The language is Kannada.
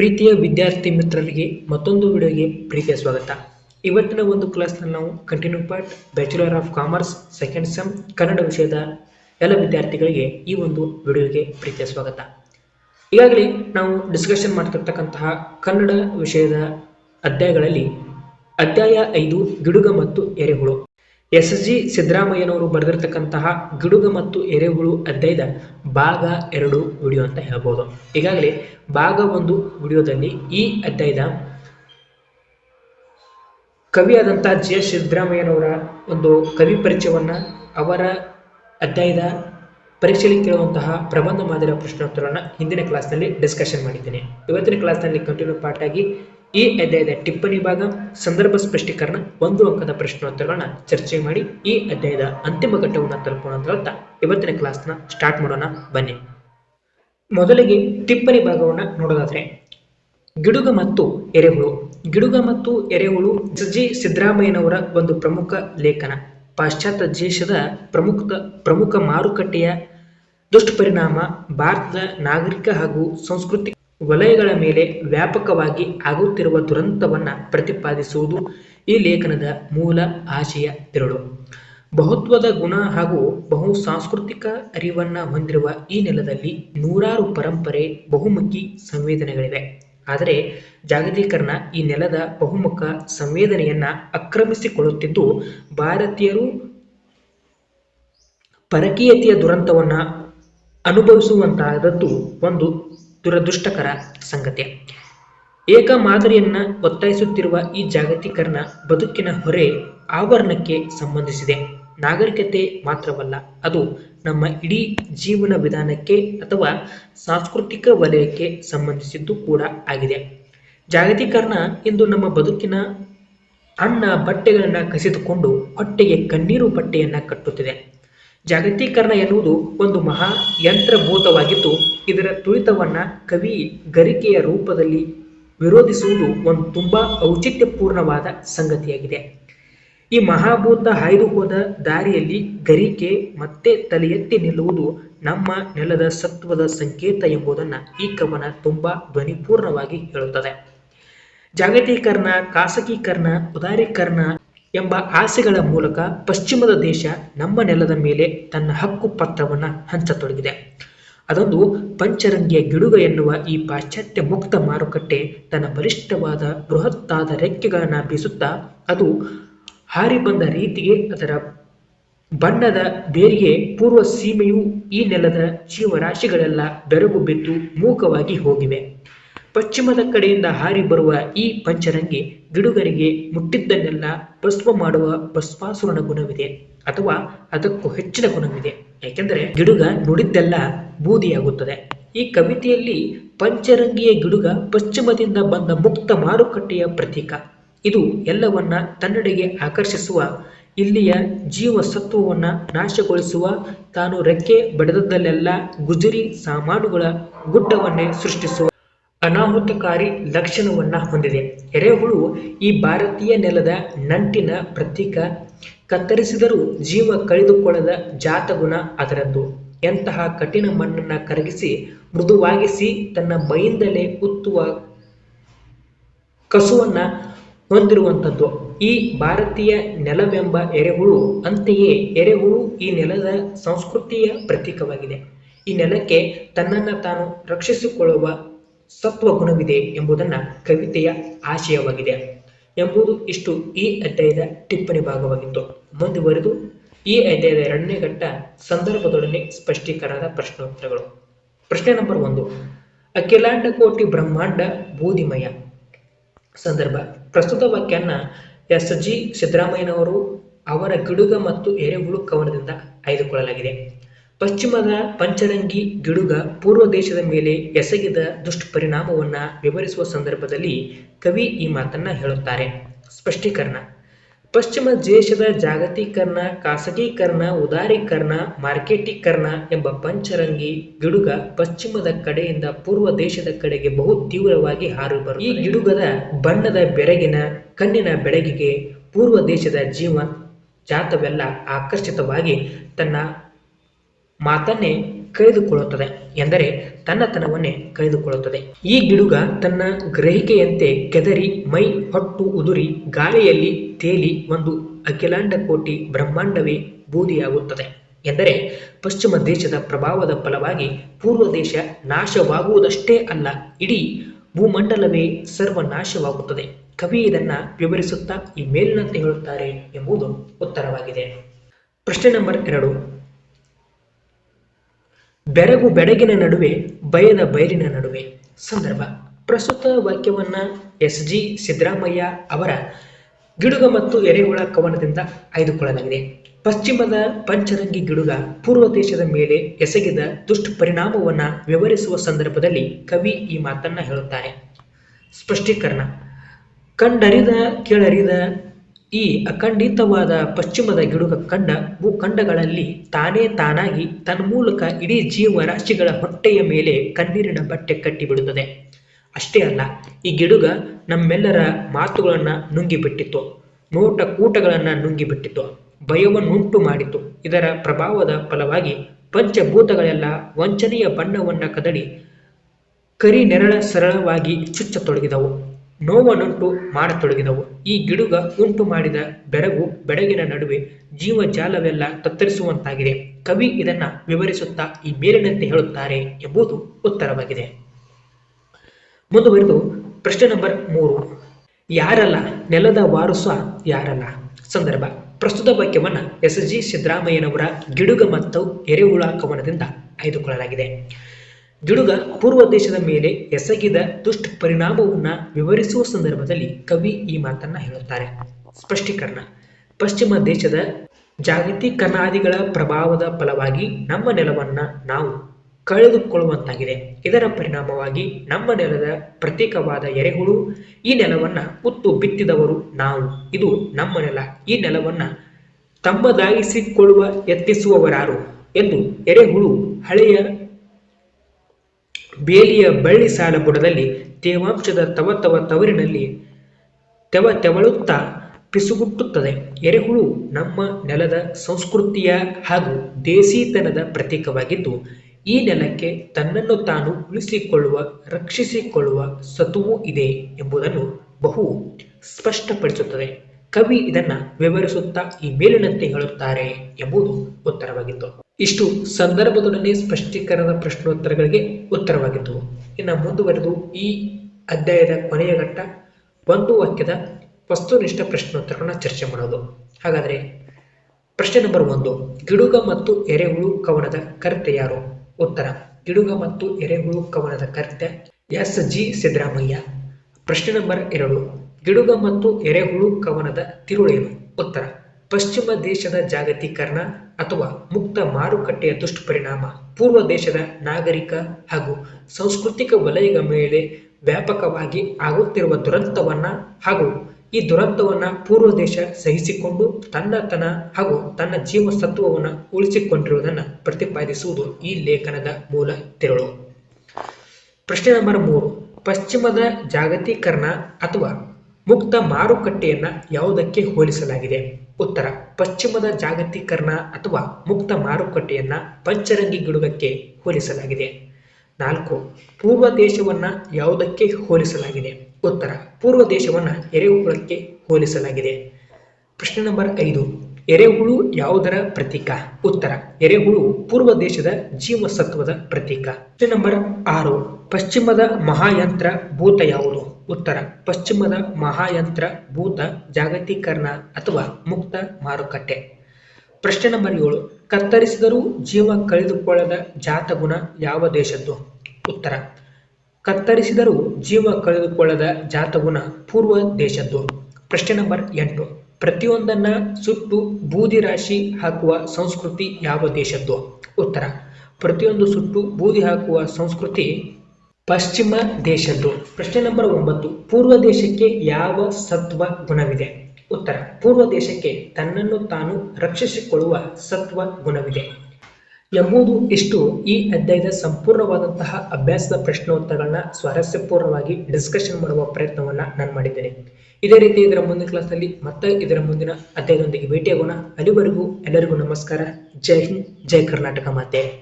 ಪ್ರೀತಿಯ ವಿದ್ಯಾರ್ಥಿ ಮಿತ್ರರಿಗೆ ಮತ್ತೊಂದು ವಿಡಿಯೋಗೆ ಪ್ರೀತಿಯ ಸ್ವಾಗತ. ಇವತ್ತಿನ ಒಂದು ಕ್ಲಾಸ್ನಲ್ಲಿ ನಾವು continue part bachelor of commerce second sem Kannada ವಿಷಯದ ಎಲ್ಲ ವಿದ್ಯಾರ್ಥಿಗಳಿಗೆ ಈ ಒಂದು ವಿಡಿಯೋಗೆ ಪ್ರೀತಿಯ ಸ್ವಾಗತ. ಈಗಾಗಲೇ ನಾವು ಡಿಸ್ಕಷನ್ ಮಾಡ್ತಿರ್ತಕ್ಕಂತಹ ಕನ್ನಡ ವಿಷಯದ ಅಧ್ಯಾಯಗಳಲ್ಲಿ ಅಧ್ಯಾಯ ಐದು, ಗಿಡುಗ ಮತ್ತು ಎರೆಹುಳು. ಎಸ್ ಜಿ ಸಿದ್ದರಾಮಯ್ಯನವರು ಬರೆದಿರ್ತಕ್ಕಂತಹ ಗಿಡುಗ ಮತ್ತು ಎರೆಹುಳು ಅಧ್ಯಯದ ಭಾಗ ಎರಡು ವಿಡಿಯೋ ಅಂತ ಹೇಳ್ಬೋದು. ಈಗಾಗಲೇ ಭಾಗ ಒಂದು ವಿಡಿಯೋದಲ್ಲಿ ಈ ಅಧ್ಯಾಯದ ಕವಿಯಾದಂತಹ ಜಿ ಎಸ್ ಸಿದ್ದರಾಮಯ್ಯನವರ ಒಂದು ಕವಿ ಪರಿಚಯವನ್ನ ಅವರ ಅಧ್ಯಾಯದ ಪರೀಕ್ಷೆಯಲ್ಲಿ ಕೇಳುವಂತಹ ಪ್ರಬಂಧ ಮಾದರಿಯ ಪ್ರಶ್ನೋತ್ತರವನ್ನು ಹಿಂದಿನ ಕ್ಲಾಸ್ನಲ್ಲಿ ಡಿಸ್ಕಷನ್ ಮಾಡಿದ್ದೇನೆ. ಇವತ್ತಿನ ಕ್ಲಾಸ್ನಲ್ಲಿ ಕಂಟಿನ್ಯೂ ಪಾರ್ಟ್ ಆಗಿ ಈ ಅಧ್ಯಾಯದ ಟಿಪ್ಪಣಿ ಭಾಗ, ಸಂದರ್ಭ ಸ್ಪಷ್ಟೀಕರಣ, ಒಂದು ಅಂಕದ ಪ್ರಶ್ನೋತ್ತರಗಳನ್ನ ಚರ್ಚೆ ಮಾಡಿ ಈ ಅಧ್ಯಾಯದ ಅಂತಿಮ ಘಟ್ಟವನ್ನು ತಲುಪೋಣ ಅಂತ ಹೇಳ್ತಾ ಇವತ್ತಿನ ಕ್ಲಾಸ್ನ ಸ್ಟಾರ್ಟ್ ಮಾಡೋಣ, ಬನ್ನಿ. ಮೊದಲಿಗೆ ಟಿಪ್ಪಣಿ ಭಾಗವನ್ನ ನೋಡೋದಾದ್ರೆ, ಗಿಡುಗ ಮತ್ತು ಎರೆಹುಳು. ಗಿಡುಗ ಮತ್ತು ಎರೆಹುಳು ಜಿ ಸಿದ್ದರಾಮಯ್ಯನವರ ಒಂದು ಪ್ರಮುಖ ಲೇಖನ. ಪಾಶ್ಚಾತ್ಯ ದೇಶದ ಪ್ರಮುಖ ಪ್ರಮುಖ ಮಾರುಕಟ್ಟೆಯ ದುಷ್ಪರಿಣಾಮ ಭಾರತದ ನಾಗರಿಕ ಹಾಗೂ ಸಂಸ್ಕೃತಿ ವಲಯಗಳ ಮೇಲೆ ವ್ಯಾಪಕವಾಗಿ ಆಗುತ್ತಿರುವ ದುರಂತವನ್ನು ಪ್ರತಿಪಾದಿಸುವುದು ಈ ಲೇಖನದ ಮೂಲ ಆಶಯ ತಿರುಳು. ಬಹುತ್ವದ ಗುಣ ಹಾಗೂ ಬಹು ಸಾಂಸ್ಕೃತಿಕ ಅರಿವನ್ನ ಹೊಂದಿರುವ ಈ ನೆಲದಲ್ಲಿ ನೂರಾರು ಪರಂಪರೆ, ಬಹುಮುಖಿ ಸಂವೇದನೆಗಳಿವೆ. ಆದರೆ ಜಾಗತೀಕರಣ ಈ ನೆಲದ ಬಹುಮುಖ ಸಂವೇದನೆಯನ್ನ ಆಕ್ರಮಿಸಿಕೊಳ್ಳುತ್ತಿದ್ದು, ಭಾರತೀಯರು ಪರಕೀಯತೆಯ ದುರಂತವನ್ನ ಅನುಭವಿಸುವಂತಹದ್ದು ಒಂದು ದುರದೃಷ್ಟಕರ ಸಂಗತಿ. ಏಕ ಮಾದರಿಯನ್ನ ಒತ್ತಾಯಿಸುತ್ತಿರುವ ಈ ಜಾಗತೀಕರಣ ಬದುಕಿನ ಹೊರೆ ಆವರಣಕ್ಕೆ ಸಂಬಂಧಿಸಿದೆ. ನಾಗರಿಕತೆ ಮಾತ್ರವಲ್ಲ, ಅದು ನಮ್ಮ ಇಡೀ ಜೀವನ ವಿಧಾನಕ್ಕೆ ಅಥವಾ ಸಾಂಸ್ಕೃತಿಕ ವಲಯಕ್ಕೆ ಸಂಬಂಧಿಸಿದ್ದು ಕೂಡ ಆಗಿದೆ. ಜಾಗತೀಕರಣ ಇಂದು ನಮ್ಮ ಬದುಕಿನ ಅನ್ನ ಬಟ್ಟೆಗಳನ್ನು ಕಸಿದುಕೊಂಡು ಹೊಟ್ಟೆಗೆ ಕಣ್ಣೀರು ಬಟ್ಟೆಯನ್ನ ಕಟ್ಟುತ್ತಿದೆ. ಜಾಗತೀಕರಣ ಎನ್ನುವುದು ಒಂದು ಮಹಾ ಯಂತ್ರಭೂತವಾಗಿದ್ದು, ಇದರ ತುಳಿತವನ್ನ ಕವಿ ಗರಿಕೆಯ ರೂಪದಲ್ಲಿ ವಿರೋಧಿಸುವುದು ಒಂದು ತುಂಬಾ ಔಚಿತ್ಯಪೂರ್ಣವಾದ ಸಂಗತಿಯಾಗಿದೆ. ಈ ಮಹಾಭೂತ ಹಾಯ್ದು ಹೋದ ದಾರಿಯಲ್ಲಿ ಗರಿಕೆ ಮತ್ತೆ ತಲೆ ಎತ್ತಿ ನಿಲ್ಲುವುದು ನಮ್ಮ ನೆಲದ ಸತ್ವದ ಸಂಕೇತ ಎಂಬುದನ್ನು ಈ ಕವನ ತುಂಬಾ ಧ್ವನಿಪೂರ್ಣವಾಗಿ ಹೇಳುತ್ತದೆ. ಜಾಗತೀಕರಣ, ಖಾಸಗೀಕರಣ, ಉದಾರೀಕರಣ ಎಂಬ ಆಸೆಗಳ ಮೂಲಕ ಪಶ್ಚಿಮದ ದೇಶ ನಮ್ಮ ನೆಲದ ಮೇಲೆ ತನ್ನ ಹಕ್ಕು ಪತ್ರವನ್ನು ಹಂಚತೊಡಗಿದೆ. ಅದೊಂದು ಪಂಚರಂಗಿಯ ಗಿಡುಗ ಎನ್ನುವ ಈ ಪಾಶ್ಚಾತ್ಯ ಮುಕ್ತ ಮಾರುಕಟ್ಟೆ ತನ್ನ ಬಲಿಷ್ಠವಾದ ಬೃಹತ್ತಾದ ರೆಕ್ಕೆಗಳನ್ನು ಬೀಸುತ್ತಾ, ಅದು ಹಾರಿ ಬಂದ ರೀತಿಗೆ ಅದರ ಬಣ್ಣದ ಬೇರಿಗೆ ಪೂರ್ವ ಸೀಮೆಯು ಈ ನೆಲದ ಜೀವರಾಶಿಗಳೆಲ್ಲ ಬೆರಗು ಬಿದ್ದು ಮೂಕವಾಗಿ ಹೋಗಿವೆ. ಪಶ್ಚಿಮದ ಕಡೆಯಿಂದ ಹಾರಿ ಬರುವ ಈ ಪಂಚರಂಗಿ ಗಿಡುಗರಿಗೆ ಮುಟ್ಟಿದ್ದನ್ನೆಲ್ಲ ಭಸ್ಮ ಮಾಡುವ ಭಸ್ಮಾಸುರನ ಗುಣವಿದೆ ಅಥವಾ ಅದಕ್ಕೂ ಹೆಚ್ಚಿನ ಗುಣವಿದೆ. ಏಕೆಂದರೆ ಗಿಡುಗ ನುಡಿದ್ದೆಲ್ಲ ಬೂದಿಯಾಗುತ್ತದೆ. ಈ ಕವಿತೆಯಲ್ಲಿ ಪಂಚರಂಗಿಯ ಗಿಡುಗ ಪಶ್ಚಿಮದಿಂದ ಬಂದ ಮುಕ್ತ ಮಾರುಕಟ್ಟೆಯ ಪ್ರತೀಕ. ಇದು ಎಲ್ಲವನ್ನ ತನ್ನಡೆಗೆ ಆಕರ್ಷಿಸುವ, ಇಲ್ಲಿಯ ಜೀವ ಸತ್ವವನ್ನ ನಾಶಗೊಳಿಸುವ, ತಾನು ರೆಕ್ಕೆ ಬಡದದ್ದಲ್ಲೆಲ್ಲ ಗುಜರಿ ಸಾಮಾನುಗಳ ಗುಡ್ಡವನ್ನೇ ಸೃಷ್ಟಿಸುವ ಅನಾಹುತಕಾರಿ ಲಕ್ಷಣವನ್ನ ಹೊಂದಿದೆ. ಎರೆಹುಳು ಈ ಭಾರತೀಯ ನೆಲದ ನಂಟಿನ ಪ್ರತೀಕ. ಕತ್ತರಿಸಿದರೂ ಜೀವ ಕಳೆದುಕೊಳ್ಳದ ಜಾತಗುಣ ಅದರದ್ದು. ಎಂತಹ ಕಠಿಣ ಮಣ್ಣನ್ನ ಕರಗಿಸಿ ಮೃದುವಾಗಿಸಿ ತನ್ನ ಮೈಯಿಂದಲೇ ಉತ್ತುವ ಕಸುವನ್ನ ಹೊಂದಿರುವಂಥದ್ದು. ಈ ಭಾರತೀಯ ನೆಲವೆಂಬ ಎರೆಹುಳು ಅಂತೆಯೇ ಎರೆಹುಳು ಈ ನೆಲದ ಸಂಸ್ಕೃತಿಯ ಪ್ರತೀಕವಾಗಿದೆ. ಈ ನೆಲಕ್ಕೆ ತನ್ನನ್ನು ತಾನು ರಕ್ಷಿಸಿಕೊಳ್ಳುವ ಸತ್ವ ಗುಣವಿದೆ ಎಂಬುದನ್ನು ಕವಿತೆಯ ಆಶಯವಾಗಿದೆ ಎಂಬುದು ಇಷ್ಟು ಈ ಅಧ್ಯಾಯದ ಟಿಪ್ಪಣಿ ಭಾಗವಾಗಿತ್ತು. ಮುಂದುವರೆದು ಈ ಅಧ್ಯಾಯದ ಎರಡನೇ ಘಟ್ಟ ಸಂದರ್ಭದೊಡನೆ ಸ್ಪಷ್ಟೀಕರಣದ ಪ್ರಶ್ನೋತ್ತರಗಳು. ಪ್ರಶ್ನೆ ನಂಬರ್ ಒಂದು, ಅಖಿಲಾಂಡ ಕೋಟಿ ಬ್ರಹ್ಮಾಂಡ ಬೂದಿಮಯ ಸಂದರ್ಭ, ಪ್ರಸ್ತುತ ವಾಕ್ಯನ್ನ ಎಸ್ ಜಿ ಸಿದ್ದರಾಮಯ್ಯನವರು ಅವರ ಗಿಡುಗ ಮತ್ತು ಎರೆಹುಳು ಕವನದಿಂದ ಆಯ್ದುಕೊಳ್ಳಲಾಗಿದೆ. ಪಶ್ಚಿಮದ ಪಂಚರಂಗಿ ಗಿಡುಗ ಪೂರ್ವ ದೇಶದ ಮೇಲೆ ಎಸಗಿದ ದುಷ್ಪರಿಣಾಮವನ್ನ ವಿವರಿಸುವ ಸಂದರ್ಭದಲ್ಲಿ ಕವಿ ಈ ಮಾತನ್ನ ಹೇಳುತ್ತಾರೆ. ಸ್ಪಷ್ಟೀಕರಣ. ಪಶ್ಚಿಮ ದೇಶದ ಜಾಗತೀಕರಣ, ಖಾಸಗೀಕರಣ, ಉದಾರೀಕರಣ, ಮಾರ್ಕೆಟೀಕರಣ ಎಂಬ ಪಂಚರಂಗಿ ಗಿಡುಗ ಪಶ್ಚಿಮದ ಕಡೆಯಿಂದ ಪೂರ್ವ ದೇಶದ ಕಡೆಗೆ ಬಹು ತೀವ್ರವಾಗಿ ಹಾರು ಬರು ಈ ಗಿಡುಗದ ಬಣ್ಣದ ಬೆರಗಿನ ಕಣ್ಣಿನ ಬೆಳಗಿಗೆ ಪೂರ್ವ ದೇಶದ ಜೀವ ಜಾತವೆಲ್ಲ ಆಕರ್ಷಿತವಾಗಿ ತನ್ನ ಮಾತನ್ನೇ ಕಳೆದುಕೊಳ್ಳುತ್ತದೆ ಎಂದರೆ ತನ್ನತನವನ್ನೇ ಕಳೆದುಕೊಳ್ಳುತ್ತದೆ. ಈ ಗಿಡುಗ ತನ್ನ ಗ್ರಹಿಕೆಯಂತೆ ಕೆದರಿ ಮೈ ಹೊಟ್ಟು ಉದುರಿ ಗಾಳಿಯಲ್ಲಿ ತೇಲಿ ಒಂದು ಅಖಿಲಾಂಡ ಕೋಟಿ ಬ್ರಹ್ಮಾಂಡವೇ ಬೂದಿಯಾಗುತ್ತದೆ ಎಂದರೆ ಪಶ್ಚಿಮ ದೇಶದ ಪ್ರಭಾವದ ಫಲವಾಗಿ ಪೂರ್ವ ದೇಶ ನಾಶವಾಗುವುದಷ್ಟೇ ಅಲ್ಲ, ಇಡೀ ಭೂಮಂಡಲವೇ ಸರ್ವನಾಶವಾಗುತ್ತದೆ. ಕವಿ ಇದನ್ನ ವಿವರಿಸುತ್ತಾ ಈ ಮೇಲಿನಂತೆ ಹೇಳುತ್ತಾರೆ ಎಂಬುದು ಉತ್ತರವಾಗಿದೆ. ಪ್ರಶ್ನೆ ನಂಬರ್ ಎರಡು. ಬೆರಗು ಬೆಡಗಿನ ನಡುವೆ, ಭಯದ ಬಯಲಿನ ನಡುವೆ. ಸಂದರ್ಭ. ಪ್ರಸ್ತುತ ವಾಕ್ಯವನ್ನ ಎಸ್ ಜಿ ಸಿದ್ದರಾಮಯ್ಯ ಅವರ ಗಿಡುಗ ಮತ್ತು ಎರೆಹುಳ ಕವನದಿಂದ ಆಯ್ದುಕೊಳ್ಳಲಾಗಿದೆ. ಪಶ್ಚಿಮದ ಪಂಚರಂಗಿ ಗಿಡುಗ ಪೂರ್ವ ದೇಶದ ಮೇಲೆ ಎಸಗಿದ ದುಷ್ಪರಿಣಾಮವನ್ನ ವಿವರಿಸುವ ಸಂದರ್ಭದಲ್ಲಿ ಕವಿ ಈ ಮಾತನ್ನ ಹೇಳುತ್ತಾರೆ. ಸ್ಪಷ್ಟೀಕರಣ. ಕಂಡರಿದ, ಕೇಳರಿದ ಈ ಅಖಂಡಿತವಾದ ಪಶ್ಚಿಮದ ಗಿಡುಗ ಕಂಡ ಭೂಖಂಡಗಳಲ್ಲಿ ತಾನೇ ತಾನಾಗಿ ತನ್ಮೂಲಕ ಇಡೀ ಜೀವ ರಾಶಿಗಳ ಹೊಟ್ಟೆಯ ಮೇಲೆ ಕಣ್ಣೀರಿನ ಬಟ್ಟೆ ಕಟ್ಟಿಬಿಡುತ್ತದೆ. ಅಷ್ಟೇ ಅಲ್ಲ, ಈ ಗಿಡುಗ ನಮ್ಮೆಲ್ಲರ ಮಾತುಗಳನ್ನು ನುಂಗಿಬಿಟ್ಟಿತ್ತು ನೋಟ ಕೂಟಗಳನ್ನು ನುಂಗಿಬಿಟ್ಟಿತ್ತು, ಭಯವನ್ನುಂಟು ಮಾಡಿತು ಇದರ ಪ್ರಭಾವದ ಫಲವಾಗಿ ಪಂಚಭೂತಗಳೆಲ್ಲ ವಂಚನೆಯ ಬಣ್ಣವನ್ನು ಕದಡಿ ಕರಿ ನೆರಳ ಸರಳವಾಗಿ ಚುಚ್ಚತೊಡಗಿದವು. ನೋವನ್ನುಂಟು ಮಾಡತೊಡಗಿದವು. ಈ ಗಿಡುಗ ಉಂಟು ಮಾಡಿದ ಬೆರಗು ಬೆಡಗಿನ ನಡುವೆ ಜೀವಜಾಲವೆಲ್ಲ ತತ್ತರಿಸುವಂತಾಗಿದೆ. ಕವಿ ಇದನ್ನ ವಿವರಿಸುತ್ತಾ ಈ ಮೇಲಿನಂತೆ ಹೇಳುತ್ತಾರೆ ಎಂಬುದು ಉತ್ತರವಾಗಿದೆ. ಮುಂದುವರೆದು ಪ್ರಶ್ನೆ ನಂಬರ್ ಮೂರು. ಯಾರಲ್ಲ ನೆಲದ ವಾರಸ ಯಾರಲ್ಲ? ಸಂದರ್ಭ. ಪ್ರಸ್ತುತ ವಾಕ್ಯವನ್ನ ಎಸ್ ಜಿ ಸಿದ್ದರಾಮಯ್ಯನವರ ಗಿಡುಗ ಮತ್ತು ಎರೆಹುಳ ಕವನದಿಂದ ಆಯ್ದುಕೊಳ್ಳಲಾಗಿದೆ. ಗಿಡುಗ ಪೂರ್ವ ದೇಶದ ಮೇಲೆ ಎಸಗಿದ ದುಷ್ಟ ಪರಿಣಾಮವನ್ನ ವಿವರಿಸುವ ಸಂದರ್ಭದಲ್ಲಿ ಕವಿ ಈ ಮಾತನ್ನ ಹೇಳುತ್ತಾರೆ. ಸ್ಪಷ್ಟೀಕರಣ. ಪಶ್ಚಿಮ ದೇಶದ ಜಾಗತೀಕರಣಾದಿಗಳ ಪ್ರಭಾವದ ಫಲವಾಗಿ ನಮ್ಮ ನೆಲವನ್ನ ನಾವು ಕಳೆದುಕೊಳ್ಳುವಂತಾಗಿದೆ. ಇದರ ಪರಿಣಾಮವಾಗಿ ನಮ್ಮ ನೆಲದ ಪ್ರತೀಕವಾದ ಎರೆಹುಳು ಈ ನೆಲವನ್ನ ಉತ್ತು ಬಿತ್ತಿದವರು ನಾವು. ಇದು ನಮ್ಮ ನೆಲ. ಈ ನೆಲವನ್ನ ತಮ್ಮದಾಗಿಸಿಕೊಳ್ಳುವ ಯತ್ನಿಸುವವರಾರು ಎಂದು ಎರೆಹುಳು ಹಳೆಯ ಬೇಲಿಯ ಬಳ್ಳಿ ಸಾಲಪುಟದಲ್ಲಿ ತೇವಾಂಶದ ತವ ತವ ತವರಿನಲ್ಲಿ ತೆವ ತೆವಳುತ್ತಾ ಪಿಸುಗುಟ್ಟುತ್ತದೆ. ಎರೆಹುಳು ನಮ್ಮ ನೆಲದ ಸಂಸ್ಕೃತಿಯ ಹಾಗೂ ದೇಸೀತನದ ಪ್ರತೀಕವಾಗಿದ್ದು, ಈ ನೆಲಕ್ಕೆ ತನ್ನನ್ನು ತಾನು ಉಳಿಸಿಕೊಳ್ಳುವ, ರಕ್ಷಿಸಿಕೊಳ್ಳುವ ಸತುವು ಇದೆ ಎಂಬುದನ್ನು ಬಹು ಸ್ಪಷ್ಟಪಡಿಸುತ್ತದೆ. ಕವಿ ಇದನ್ನ ವಿವರಿಸುತ್ತಾ ಈ ಮೇಲಿನಂತೆ ಹೇಳುತ್ತಾರೆ ಎಂಬುದು ಉತ್ತರವಾಗಿತ್ತು. ಇಷ್ಟು ಸಂದರ್ಭದೊಡನೆ ಸ್ಪಷ್ಟೀಕರಣದ ಪ್ರಶ್ನೋತ್ತರಗಳಿಗೆ ಉತ್ತರವಾಗಿದ್ದವು ಇನ್ನು ಮುಂದುವರೆದು ಈ ಅಧ್ಯಾಯದ ಕೊನೆಯ ಘಟ್ಟ ಒಂದು ವಾಕ್ಯದ ವಸ್ತುನಿಷ್ಠ ಪ್ರಶ್ನೋತ್ತರಗಳನ್ನ ಚರ್ಚೆ ಮಾಡೋದು. ಹಾಗಾದರೆ, ಪ್ರಶ್ನೆ ನಂಬರ್ ಒಂದು, ಗಿಡುಗ ಮತ್ತು ಎರೆಹುಳು ಕವನದ ಕರ್ತೆ ಯಾರು? ಉತ್ತರ, ಗಿಡುಗ ಮತ್ತು ಎರೆಹುಳು ಕವನದ ಕರ್ತೆ ಎಸ್ ಜಿ ಸಿದ್ದರಾಮಯ್ಯ. ಪ್ರಶ್ನೆ ನಂಬರ್ ಎರಡು, ಗಿಡುಗ ಮತ್ತು ಎರೆಹುಳು ಕವನದ ತಿರುಳೇನು ಉತ್ತರ ಪಶ್ಚಿಮ ದೇಶದ ಜಾಗತೀಕರಣ ಅಥವಾ ಮುಕ್ತ ಮಾರುಕಟ್ಟೆಯ ದುಷ್ಪರಿಣಾಮ ಪೂರ್ವ ದೇಶದ ನಾಗರಿಕ ಹಾಗೂ ಸಾಂಸ್ಕೃತಿಕ ವಲಯದ ಮೇಲೆ ವ್ಯಾಪಕವಾಗಿ ಆಗುತ್ತಿರುವ ದುರಂತವನ್ನ ಹಾಗೂ ಈ ದುರಂತವನ್ನ ಪೂರ್ವ ದೇಶ ಸಹಿಸಿಕೊಂಡು ತನ್ನತನ ಹಾಗೂ ತನ್ನ ಜೀವಸತ್ವವನ್ನು ಉಳಿಸಿಕೊಂಡಿರುವುದನ್ನು ಪ್ರತಿಪಾದಿಸುವುದು ಈ ಲೇಖನದ ಮೂಲ ತಿರುಳು. ಪ್ರಶ್ನೆ ನಂಬರ್ ಮೂರು. ಪಶ್ಚಿಮದ ಜಾಗತೀಕರಣ ಅಥವಾ ಮುಕ್ತ ಮಾರುಕಟ್ಟೆಯನ್ನ ಯಾವುದಕ್ಕೆ ಹೋಲಿಸಲಾಗಿದೆ? ಉತ್ತರ, ಪಶ್ಚಿಮದ ಜಾಗತೀಕರಣ ಅಥವಾ ಮುಕ್ತ ಮಾರುಕಟ್ಟೆಯನ್ನ ಪಂಚರಂಗಿ ಗಿಡುಗಕ್ಕೆ ಹೋಲಿಸಲಾಗಿದೆ. ನಾಲ್ಕು, ಪೂರ್ವ ದೇಶವನ್ನ ಯಾವುದಕ್ಕೆ ಹೋಲಿಸಲಾಗಿದೆ? ಉತ್ತರ, ಪೂರ್ವ ದೇಶವನ್ನ ಎರೆಹುಳಕ್ಕೆ ಹೋಲಿಸಲಾಗಿದೆ. ಪ್ರಶ್ನೆ ನಂಬರ್ ಐದು ಎರೆಹುಳು ಯಾವುದರ ಪ್ರತೀಕ? ಉತ್ತರ, ಎರೆಹುಳು ಪೂರ್ವ ದೇಶದ ಜೀವಸತ್ವದ ಪ್ರತೀಕ. ಪ್ರಶ್ನೆ ನಂಬರ್ ಆರು, ಪಶ್ಚಿಮದ ಮಹಾಯಂತ್ರ ಭೂತ ಯಾವುದು? ಉತ್ತರ, ಪಶ್ಚಿಮದ ಮಹಾಯಂತ್ರ ಭೂತ ಜಾಗತೀಕರಣ ಅಥವಾ ಮುಕ್ತ ಮಾರುಕಟ್ಟೆ. ಪ್ರಶ್ನೆ ನಂಬರ್ ಏಳು, ಕತ್ತರಿಸಿದರೂ ಜೀವ ಕಳೆದುಕೊಳ್ಳದ ಜಾತಗುಣ ಯಾವ ದೇಶದ್ದು? ಉತ್ತರ, ಕತ್ತರಿಸಿದರೂ ಜೀವ ಕಳೆದುಕೊಳ್ಳದ ಜಾತಗುಣ ಪೂರ್ವ ದೇಶದ್ದು. ಪ್ರಶ್ನೆ ನಂಬರ್ ಎಂಟು. ಪ್ರತಿಯೊಂದನ್ನ ಸುಟ್ಟು ಬೂದಿ ರಾಶಿ ಹಾಕುವ ಸಂಸ್ಕೃತಿ ಯಾವ ದೇಶದ್ದು? ಉತ್ತರ. ಪ್ರತಿಯೊಂದು ಸುಟ್ಟು ಬೂದಿ ಹಾಕುವ ಸಂಸ್ಕೃತಿ ಪಶ್ಚಿಮ ದೇಶದ್ದು. ಪ್ರಶ್ನೆ ನಂಬರ್ ಒಂಬತ್ತು. ಪೂರ್ವ ದೇಶಕ್ಕೆ ಯಾವ ಸತ್ವ ಗುಣವಿದೆ? ಉತ್ತರ. ಪೂರ್ವ ದೇಶಕ್ಕೆ ತನ್ನನ್ನು ತಾನು ರಕ್ಷಿಸಿಕೊಳ್ಳುವ ಸತ್ವ ಗುಣವಿದೆ. ಎಂಬುದು ಇಷ್ಟು. ಈ ಅಧ್ಯಾಯದ ಸಂಪೂರ್ಣವಾದಂತಹ ಅಭ್ಯಾಸದ ಪ್ರಶ್ನೋತ್ತರಗಳನ್ನ ಸ್ವಾರಸ್ಯಪೂರ್ಣವಾಗಿ ಡಿಸ್ಕಷನ್ ಮಾಡುವ ಪ್ರಯತ್ನವನ್ನ ನಾನು ಮಾಡಿದ್ದೇನೆ. ಇದೇ ರೀತಿ ಇದರ ಮುಂದಿನ ಕ್ಲಾಸ್ನಲ್ಲಿ ಮತ್ತೆ ಇದರ ಮುಂದಿನ ಅಧ್ಯಾಯದೊಂದಿಗೆ ಭೇಟಿಯಾಗೋಣ. ಅಲ್ಲಿವರೆಗೂ ಎಲ್ಲರಿಗೂ ನಮಸ್ಕಾರ. ಜೈ ಹಿಂದ್, ಜೈ ಕರ್ನಾಟಕ ಮಾತೆ.